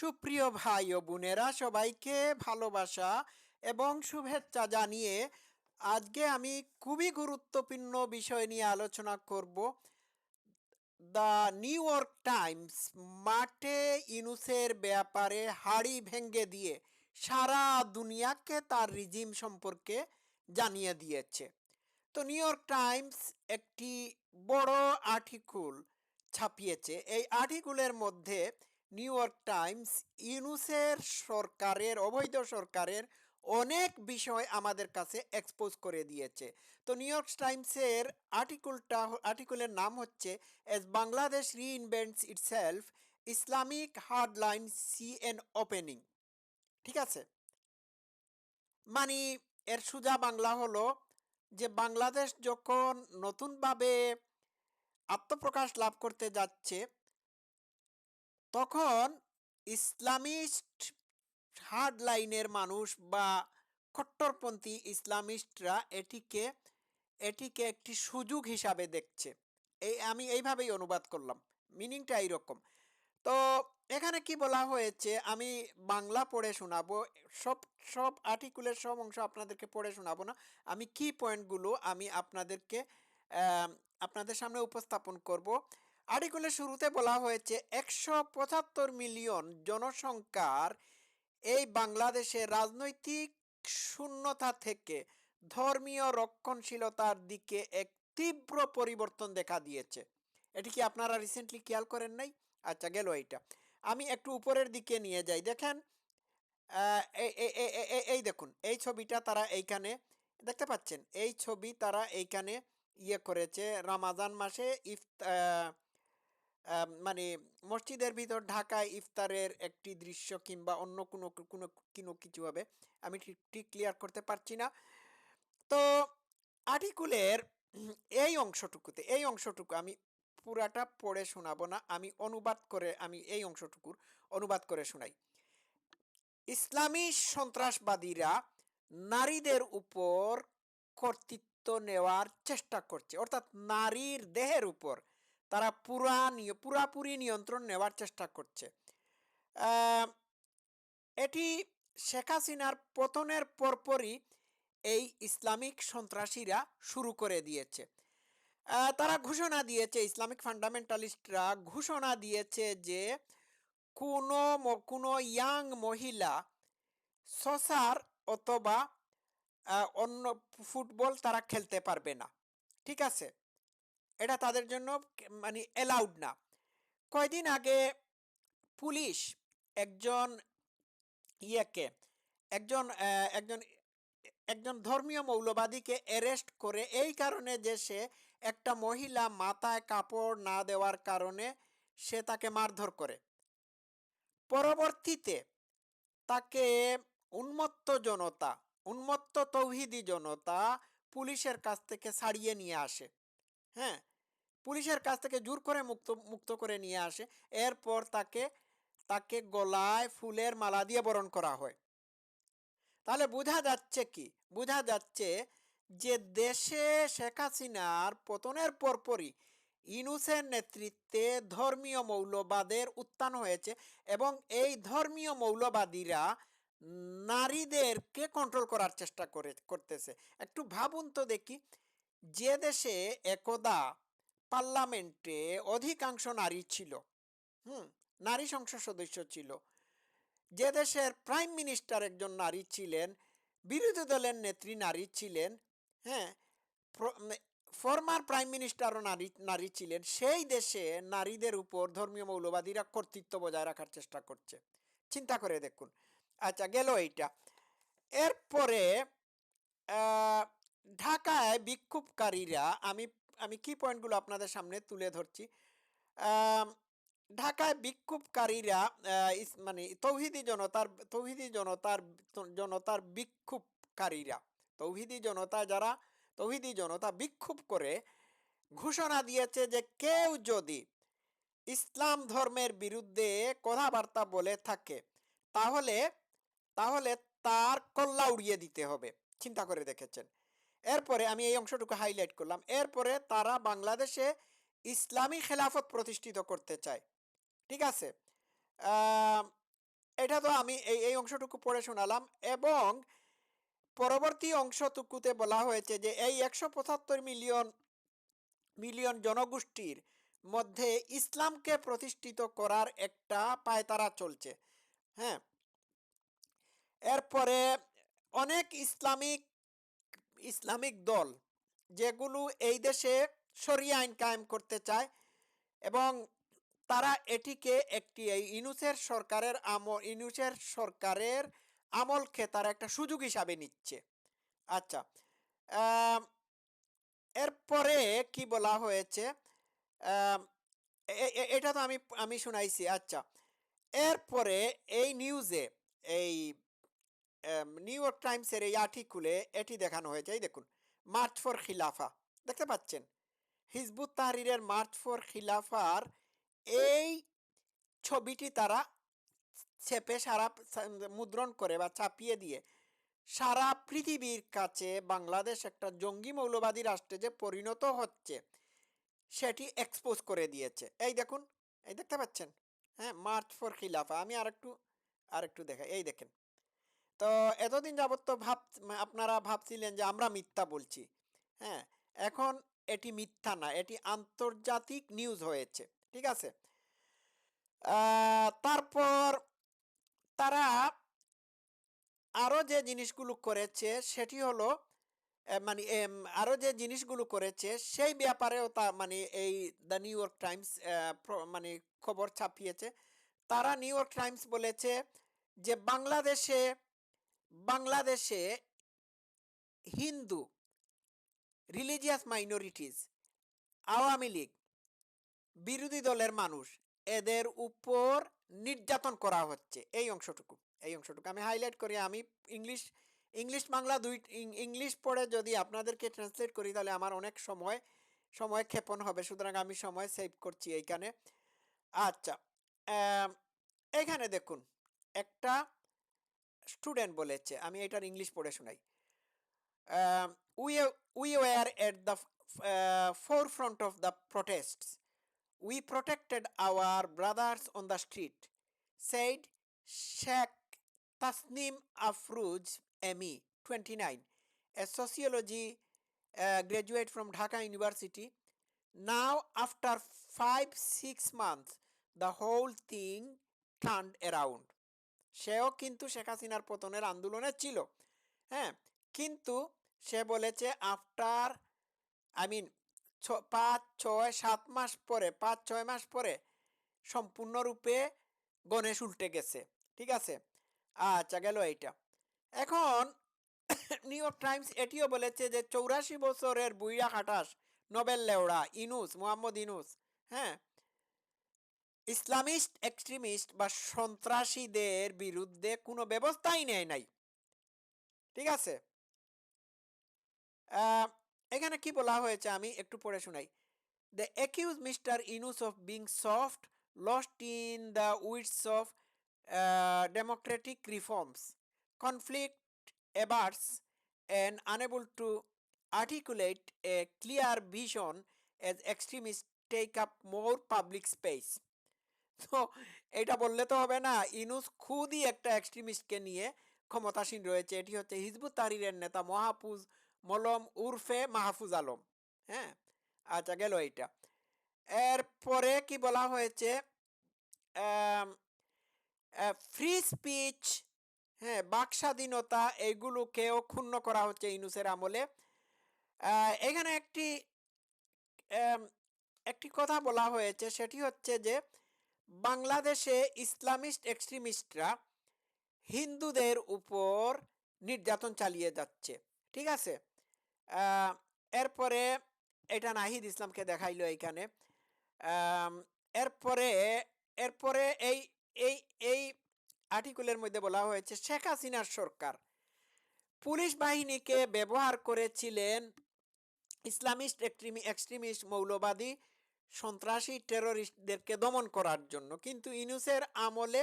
সুপ্রিয় ভাই ও বোনেরা, সবাইকে ভালোবাসা এবং শুভেচ্ছা জানিয়ে আজকে আমি খুবই গুরুত্বপূর্ণ বিষয় নিয়ে আলোচনা করব। দ্য নিউ ইয়র্ক টাইমস মাঠে ইনুসের ব্যাপারে হাড়ি ভেঙ্গে দিয়ে সারা দুনিয়াকে তার রিজিম সম্পর্কে জানিয়ে দিয়েছে। তো নিউ ইয়র্ক টাইমস একটি বড় আর্টিকুল ছাপিয়েছে। এই আর্টিকুলের মধ্যে নিউ ইয়র্ক টাইমস ইউনুসের সরকারের, অবৈধ সরকারের অনেক বিষয় আমাদের কাছে এক্সপোজ করে দিয়েছে। তো নিউ ইয়র্ক টাইমসের আর্টিকুলটা আর্টিকুলের নাম হচ্ছে as Bangladesh reinvents itself Islamic hardline see an opening ঠিক আছে? মানে এর সুজা বাংলা হলো যে, বাংলাদেশ যখন নতুনভাবে আত্মপ্রকাশ লাভ করতে যাচ্ছে তখন ইসলামিস্ট হার্ড লাইনের মানুষ বা কট্টরপন্থী ইসলামিস্টরা এটিকে এটিকে একটি সুযোগ হিসাবে দেখছে। এই, আমি এইভাবেই অনুবাদ করলাম। মিনিংটা এইরকম। তো এখানে কি বলা হয়েছে, আমি বাংলা পড়ে শোনাবো, সব সব আর্টিকুলের সব অংশ আপনাদেরকে পড়ে শোনাবো না। আমি কি পয়েন্টগুলো আমি আপনাদেরকে আপনাদের সামনে উপস্থাপন করব। আর্টিকুলের শুরুতে বলা হয়েছে, একশো পঁচাত্তর মিলিয়ন জনসংখ্যার এই বাংলাদেশে রাজনৈতিক শূন্যতা থেকে ধর্মীয় রক্ষণশীলতার দিকে এক তীব্র পরিবর্তন দেখা দিয়েছে। এটি কি আপনারা রিসেন্টলি খেয়াল করেন নাই? আচ্ছা গেল এইটা। আমি একটু উপরের দিকে নিয়ে যাই। দেখেন এই- দেখুন, এই ছবিটা তারা এইখানে দেখতে পাচ্ছেন? এই ছবি তারা এইখানে ইয়ে করেছে, রামাজান মাসে ইফ মানে মসজিদের ভিতর ঢাকায় ইফতারের একটি দৃশ্য কিংবা অন্য কোনো কোনো কোনো কিছু হবে, আমি ঠিক ক্লিয়ার করতে পারছি না। তো আর্টিকুলের এই অংশটুকুতে, এই অংশটুকু আমি পুরাটা পড়ে শোনাবো না, আমি অনুবাদ করে, আমি এই অংশটুকুর অনুবাদ করে শোনাই। ইসলামী সন্ত্রাসবাদীরা নারীদের উপর কর্তৃত্ব নেওয়ার চেষ্টা করছে, অর্থাৎ নারীর দেহের উপর তারা পুরা পুরাপুরি নিয়ন্ত্রণ নেওয়ার চেষ্টা করছে। এটি শেখ হাসিনার পতনের পরপরই এই ইসলামিক সন্ত্রাসীরা শুরু করে দিয়েছে। তারা ঘোষণা দিয়েছে, ইসলামিক ফান্ডামেন্টালিস্টরা ঘোষণা দিয়েছে যে কোনো কোনো ইয়াং মহিলা সসার অথবা অন্য ফুটবল তারা খেলতে পারবে না। ঠিক আছে? এটা তাদের জন্য মানে অ্যালাউড না। কয়দিন আগে পুলিশ একজন ইয়েকে, একজন একজন একজন ধর্মীয় মৌলবাদীকে অ্যারেস্ট করে এই কারণে যে সে একটা মহিলা মাথায় কাপড় না দেওয়ার কারণে সে তাকে মারধর করে। পরবর্তীতে তাকে উন্মত্ত জনতা, উন্মত্ত তৌহিদি জনতা পুলিশের কাছ থেকে ছাড়িয়ে নিয়ে আসে। হ্যাঁ? পুলিশের কাছ থেকে জোর করে মুক্ত মুক্ত করে নিয়ে আসে। এরপর তাকে তাকে গলায় ফুলের মালা দিয়ে বরণ করা হয়। তাহলে বোঝা যাচ্ছে কি? বোঝা যাচ্ছে যে দেশে শেখ হাসিনার পতনের পরপরই ইনুসের নেতৃত্বে ধর্মীয় মৌলবাদের উত্থান হয়েছে এবং এই ধর্মীয় মৌলবাদীরা নারীদেরকে কন্ট্রোল করার চেষ্টা করে, করতেছে। একটু ভাবুন তো দেখি, যে দেশে একদা পার্লামেন্টে অধিকাংশ নারী ছিল, হুম, নারী সংসদ সদস্য ছিল। যে দেশের প্রাইম মিনিস্টার একজন নারী ছিলেন, বিরোধী দলের নেত্রী নারী ছিলেন হ্যাঁ ফর্মার প্রাইম মিনিস্টারও নারী নারী ছিলেন, সেই দেশে নারীদের উপর ধর্মীয় মৌলবাদীরা কর্তৃত্ব বজায় রাখার চেষ্টা করছে। চিন্তা করে দেখুন। আচ্ছা গেল এইটা। এরপরে ঢাকায় বিক্ষোভকারীরা, আমি আমি কি পয়েন্টগুলো আপনাদের সামনে তুলে ধরছি। ঢাকায় বিক্ষোভকারীরা মানে তৌহিদি জনতার তৌহিদি জনতার জনতার বিক্ষোভকারীরা, তৌহিদি জনতা যারা, তৌহিদি জনতা বিক্ষোভ করে ঘোষণা দিয়েছে যে কেউ যদি ইসলাম ধর্মের বিরুদ্ধে কথাবার্তা বলে থাকে, তাহলে তাহলে তার কল্লা উড়িয়ে দিতে হবে। চিন্তা করে দেখেছেন। এরপরে আমি এই অংশটুকু হাইলাইট করলাম। এরপরে তারা বাংলাদেশে ইসলামী খেলাফত প্রতিষ্ঠিত করতে চায়। ঠিক আছে? এটা তো আমি এই এই অংশটুকু পড়ে শোনালাম এবং পরবর্তী অংশটুকুতে বলা হয়েছে যে এই একশো পঁচাত্তর মিলিয়ন মিলিয়ন জনগোষ্ঠীর মধ্যে ইসলামকে প্রতিষ্ঠিত করার একটা পায়তারা চলছে। হ্যাঁ? এরপরে অনেক ইসলামিক ইসলামিক দল, যেগুলো এই দেশে সরিয়া আইন কায়েম করতে চায় এবং তারা এটিকে একটি এই ইনুসের সরকারের আমল ইনুসের সরকারের আমলকে তারা একটা সুযোগ হিসাবে নিচ্ছে। আচ্ছা এরপরে কি বলা হয়েছে? এটা তো আমি আমি শুনাইছি। আচ্ছা এরপরে এই নিউজে এই নিউ ইয়র্ক টাইমসের এই আর্টিকুলে এটি দেখানো হয়েছে। এই দেখুন মার্চ ফর খিলাফা। দেখতে পাচ্ছেন? হিজবুত তাহরিরের মার্চ ফর খিলাফার এই ছবিটি তারা ছেপে সারা মুদ্রণ করে বা চাপিয়ে দিয়ে সারা পৃথিবীর কাছে বাংলাদেশ একটা জঙ্গি মৌলবাদী রাষ্ট্রে যে পরিণত হচ্ছে, সেটি এক্সপোজ করে দিয়েছে। এই দেখুন, এই দেখতে পাচ্ছেন? হ্যাঁ মার্চ ফর খিলাফা। আমি আরেকটু আরেকটু দেখা এই দেখেন তো এতদিন যাবত তো ভাব আপনারা ভাবছিলেন যে আমরা মিথ্যা বলছি। হ্যাঁ এখন এটি মিথ্যা না, এটি আন্তর্জাতিক নিউজ হয়েছে, ঠিক আছে? তারপর তারা আরও যে জিনিসগুলো করেছে সেটি হলো মানে আরও যে জিনিসগুলো করেছে সেই ব্যাপারেও তা মানে এই দ্য নিউ ইয়র্ক টাইমস মানে খবর ছাপিয়েছে। তারা নিউ ইয়র্ক টাইমস বলেছে যে বাংলাদেশে বাংলাদেশে হিন্দু রিলিজিয়াস মাইনরিটিস আওয়ামী লীগ, বিরোধী দলের মানুষ, এদের উপর নির্যাতন করা হচ্ছে। এই অংশটুকু এই অংশটুকু। আমি হাইলাইট করি, আমি ইংলিশ ইংলিশ বাংলা দুই ইংলিশ পড়ে যদি আপনাদেরকে ট্রান্সলেট করি, তাহলে আমার অনেক সময় সময় ক্ষেপণ হবে। সুতরাং আমি সময় সেভ করছি এইখানে। আচ্ছা এখানে দেখুন, একটা স্টুডেন্ট বলেছে, আমি এটার ইংলিশ পড়ে শোনাই। We were at the forefront of the protest we protected our brothers on the street said Sheikh Tasnim Afruz Emi twenty nine a sociology graduate from Dhaka university now after five six month the whole thing turn around সেও কিন্তু শেখ হাসিনার পতনের আন্দোলনে ছিল। হ্যাঁ কিন্তু সে বলেছে after I mean পাঁচ, ছয়, সাত মাস পরে, পাঁচ, ছয় মাস পরে সম্পূর্ণরূপে গণেশ উল্টে গেছে। ঠিক আছে? আচ্ছা গেল এইটা। এখন নিউ ইয়র্ক টাইমস এটিও বলেছে যে চৌরাশি বছরের বুইরা খাটাস, নোবেল লেওড়া, ইনুস, মোহাম্মদ ইনুস হ্যাঁ? ইসলামিস্ট, এক্সট্রিমিস্ট বা সন্ত্রাসীদের বিরুদ্ধে কোনো ব্যবস্থাই নেয় নাই। ঠিক আছে? এখানে কি বলা হয়েছে আমি একটু পড়ে শোনাই। The accuse mister Yunus of being soft lost in the weeds of democratic reforms conflict averse and unable to articulate a clear vision as extremists take up more public space. তো এটা বললে তো হবে না। ইনুস খুদই একটা এক্সট্রিমিস্টকে নিয়ে ক্ষমতাসীন রয়েছে। এটি হচ্ছে হিজবুত তাহরিরের নেতা মহাফুজ মলম উরফে মাহফুজ আলম। হ্যাঁ? আচ্ছা গেল এইটা। এরপরে কি বলা হয়েছে? ফ্রি স্পিচ হ্যাঁ বাক স্বাধীনতা এইগুলোকেও ক্ষুণ্ণ করা হচ্ছে ইনুসের আমলে। এখানে একটি একটি কথা বলা হয়েছে, সেটি হচ্ছে যে বাংলাদেশে ইসলামিস্ট এক্সট্রিমিস্টরা হিন্দুদের উপর নির্যাতন চালিয়ে যাচ্ছে, ঠিক আছে? এরপরে, এটা নাহিদ ইসলামকে দেখাইলো এইখানে এরপরে এরপরে এই এই এই আর্টিকেলের মধ্যে বলা হয়েছে, শেখ হাসিনার সরকার পুলিশ বাহিনীকে ব্যবহার করেছিলেন ইসলামিস্ট এক্সট্রিমি, এক্সট্রিমিস্ট মৌলবাদী সন্ত্রাসী টেররিস্টদেরকে দমন করার জন্য। কিন্তু ইনুসের আমলে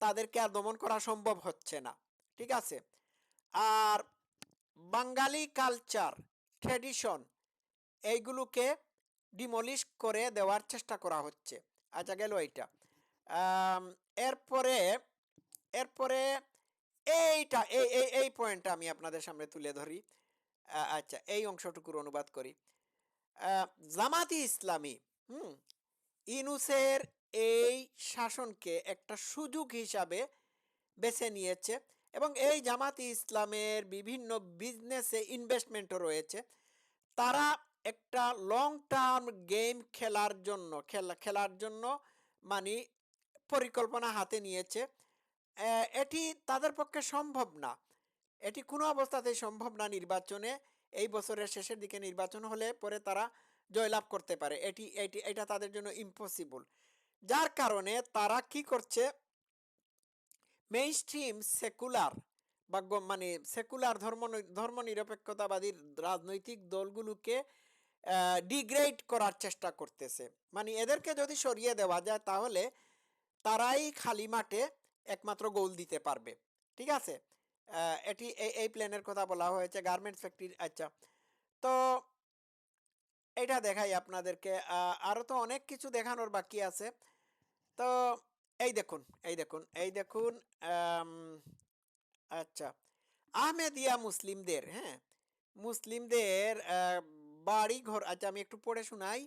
তাদেরকে আর দমন করা সম্ভব হচ্ছে না। ঠিক আছে? আর বাঙালি কালচার ট্রেডিশন এইগুলোকে ডিমলিশ করে দেওয়ার চেষ্টা করা হচ্ছে। আচ্ছা গেল এইটা। এরপরে এরপরে এইটা, এই এই এই পয়েন্টটা আমি আপনাদের সামনে তুলে ধরি। আচ্ছা এই অংশটুকুর অনুবাদ করি। জামাতি ইসলামী, হুম? ইনুসের এই শাসনকে একটা সুযোগ হিসাবে বেছে নিয়েছে এবং এই জামাতি ইসলামের বিভিন্ন বিজনেসে ইনভেস্টমেন্টও রয়েছে। তারা একটা লং টার্ম গেম খেলার জন্য, খেলা, খেলার জন্য মানে পরিকল্পনা হাতে নিয়েছে। এটি তাদের পক্ষে সম্ভব না। এটি কোনো অবস্থাতেই সম্ভব না নির্বাচনে। এই বছরের শেষের দিকে নির্বাচন হলে পরে তারা জয়লাভ করতে পারে। এটি এটি, এটা তাদের জন্য ইম্পসিবল যার কারণে তারা কি করছে? মেইন স্ট্রিম সেকুলার বা মানে সেকুলার ধর্ম ধর্ম নিরপেক্ষতাবাদী রাজনৈতিক দলগুলোকে ডিগ্রেড করার চেষ্টা করতেছে। মানে এদেরকে যদি সরিয়ে দেওয়া যায় তাহলে তারাই খালি মাঠে একমাত্র গোল দিতে পারবে। ঠিক আছে? এটি এই প্ল্যানের কথা বলা হয়েছে গার্মেন্টস ফ্যাক্টরি আচ্ছা। তো এটা দেখাই আপনাদেরকে। আরও তো অনেক কিছু দেখানোর বাকি আছে। তো এই দেখুন এই দেখুন এই দেখুন আচ্ছা। আহমেদিয়া মুসলিমদের হ্যাঁ? মুসলিমদের বাড়ি ঘর আচ্ছা আমি একটু পড়ে শোনাই।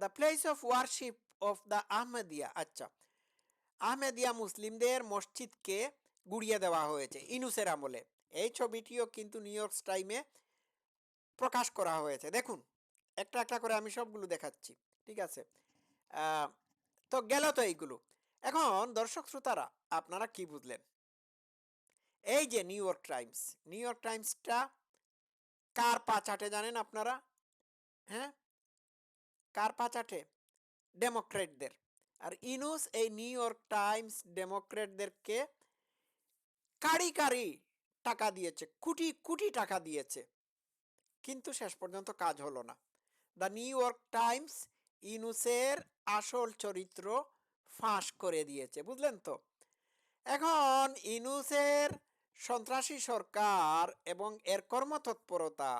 The place of worship of the Ahmadiyya আচ্ছা। আহমেদিয়া মুসলিমদের মসজিদকে গুড়িয়ে দেওয়া হয়েছে ইনুসের আমলে। এই ছবিটিও কিন্তু নিউ ইয়র্ক টাইমে প্রকাশ করা হয়েছে। দেখুন, একটা একটা করে আমি সবগুলো দেখাচ্ছি, ঠিক আছে? তো গেল তো এইগুলো। এখন দর্শক শ্রোতারা, আপনারা কি বুঝলেন? এই যে New York Times, New York টাইমসটা কার পা চাটে জানেন আপনারা? হ্যাঁ? কার পা চাটে? ডেমোক্রেটদের আর ইনুস এই নিউ ইয়র্ক টাইমস ডেমোক্রেটদেরকে কারি কারি টাকা দিয়েছে, কোটি কোটি টাকা দিয়েছে। কিন্তু শেষ পর্যন্ত কাজ হলো না। দ্য নিউ ইয়র্ক টাইমস ইনুসের আসল চরিত্র ফাঁস করে দিয়েছে, বুঝলেন তো? এখন ইনুসের সন্ত্রাসী সরকার এবং এর কর্মতৎপরতা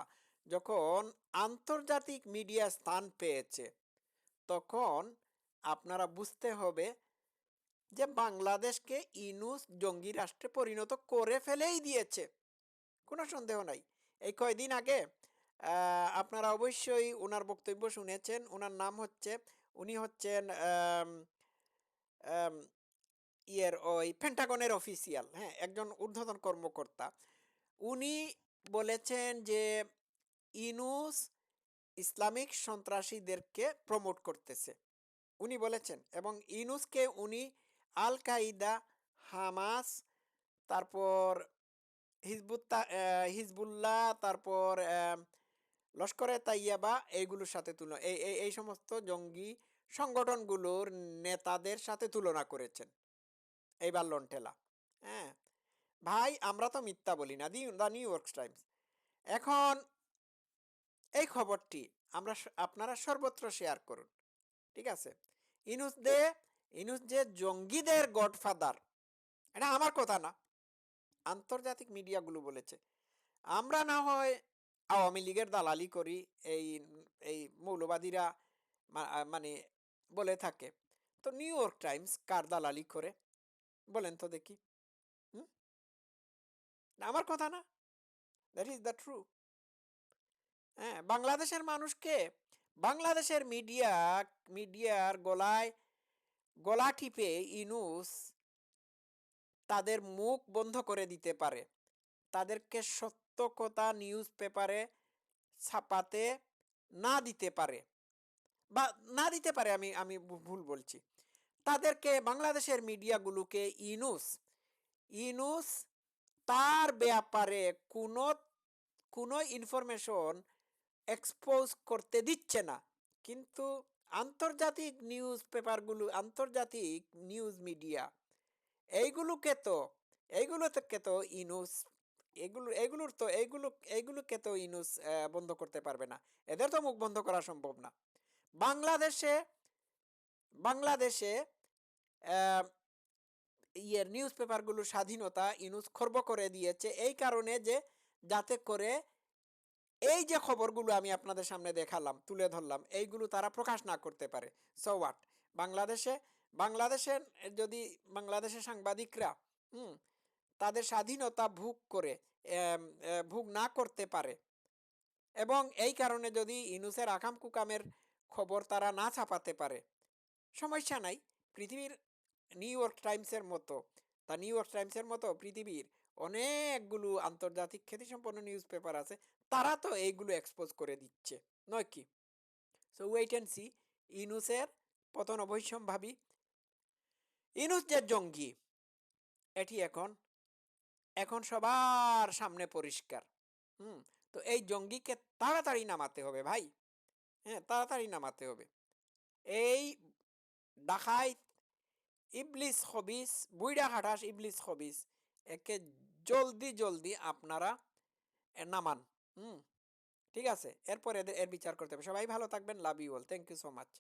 যখন আন্তর্জাতিক মিডিয়া স্থান পেয়েছে, তখন আপনারা বুঝতে হবে যে বাংলাদেশকে ইনুস জঙ্গি রাষ্ট্রে পরিণত করে ফেলেই দিয়েছে। কোনো সন্দেহ নাই। এই কয়দিন আগে আপনারা অবশ্যই ওনার বক্তব্য শুনেছেন। ওনার নাম হচ্ছে, উনি হচ্ছেন ইয়ের ওই পেন্টাগনের অফিসিয়াল হ্যাঁ একজন ঊর্ধ্বতন কর্মকর্তা। উনি বলেছেন যে ইনুস ইসলামিক সন্ত্রাসীদেরকে প্রমোট করতেছে। উনি বলেছেন এবং ইনুসকে উনি আল কায়দা হামাস তারপর হিজবুত্তা হিজবুল্লাহ তারপর লস্করে তাইয়াবা এইগুলোর সাথে তুলনা, এই এই এই সমস্ত জঙ্গি সংগঠনগুলোর নেতাদের সাথে তুলনা করেছেন। এইবার লন্ঠেলা হ্যাঁ? ভাই, আমরা তো মিথ্যা বলি না, the, the New York Times. এখন এই খবরটি আমরা আপনারা সর্বত্র শেয়ার করুন, ঠিক আছে? ইনুস দে ইনুস যে জঙ্গিদের গডফাদার এটা আমার কথা না। আন্তর্জাতিক মিডিয়াগুলো বলেছে, আমরা না হয় আওয়ামী লীগের দালালি করি, এই এই মৌলবাদীরা মানে বলে থাকে। তো নিউ ইয়র্ক টাইমস কার দালালি করে? বলেন তো দেখি। আমার কথা না। দ্যাট ইজ দ্য ট্রু হ্যাঁ বাংলাদেশের মানুষকে, বাংলাদেশের মিডিয়া, মিডিয়ার গলায় গলা টিপে ইনুস তাদের মুখ বন্ধ করে দিতে পারে। তাদেরকে সত্য কথা নিউজ পেপারে ছাপাতে না দিতে পারে বা না দিতে পারে আমি আমি ভুল বলছি। তাদেরকে বাংলাদেশের মিডিয়াগুলোকে ইনুস ইনুস তার ব্যাপারে কোনো কোনো ইনফরমেশন এক্সপোজ করতে দিচ্ছে না। কিন্তু আন্তর্জাতিক নিউজ পেপারগুলো, আন্তর্জাতিক নিউজ মিডিয়া এইগুলোকে তো? এইগুলোকে তো ইনুস? এগুলো, এগুলোর তো, এইগুলো এইগুলোকে তো ইনুস বন্ধ করতে পারবে না? এদের তো মুখ বন্ধ করা সম্ভব না। বাংলাদেশে বাংলাদেশে ইয়ের নিউজ পেপারগুলোর স্বাধীনতা ইনুস খর্ব করে দিয়েছে, এই কারণে যে যাতে করে এই যে খবরগুলো আমি আপনাদের সামনে দেখালাম, তুলে ধরলাম, এইগুলো তারা প্রকাশ না করতে পারে। সো বাংলাদেশে বাংলাদেশের যদি, বাংলাদেশের সাংবাদিকরা, হুম, তাদের স্বাধীনতা ভোগ করে ভোগ না করতে পারে এবং এই কারণে যদি ইনুসের আকাম কুকামের খবর তারা না ছাপাতে পারে, সমস্যা নাই। পৃথিবীর নিউ ইয়র্ক টাইমসের মতো তা নিউ ইয়র্ক টাইমসের মতো পৃথিবীর অনেকগুলো আন্তর্জাতিক খ্যাতিসম্পন্ন নিউজ পেপার আছে তারা তো এইগুলো এক্সপোজ করে দিচ্ছে, নয় কি? সো ওয়েট অ্যান্ড সি ইনুসের পতন অবশ্যম্ভাবী। ইনুস যে জঙ্গি, এটি এখন এখন সবার সামনে পরিষ্কার। হুম, তো এই জঙ্গিকে তাড়াতাড়ি নামাতে হবে ভাই। হ্যাঁ তাড়াতাড়ি নামাতে হবে। এই ডাকাইত ইবলিস খবিস, বুইড়া হাটাস ইবলিস হবিস একে জলদি জলদি আপনারা নামান। হুম, ঠিক আছে। এরপর এদের, এর বিচার করতে হবে। সবাই ভালো থাকবেন। Love you all thank you so much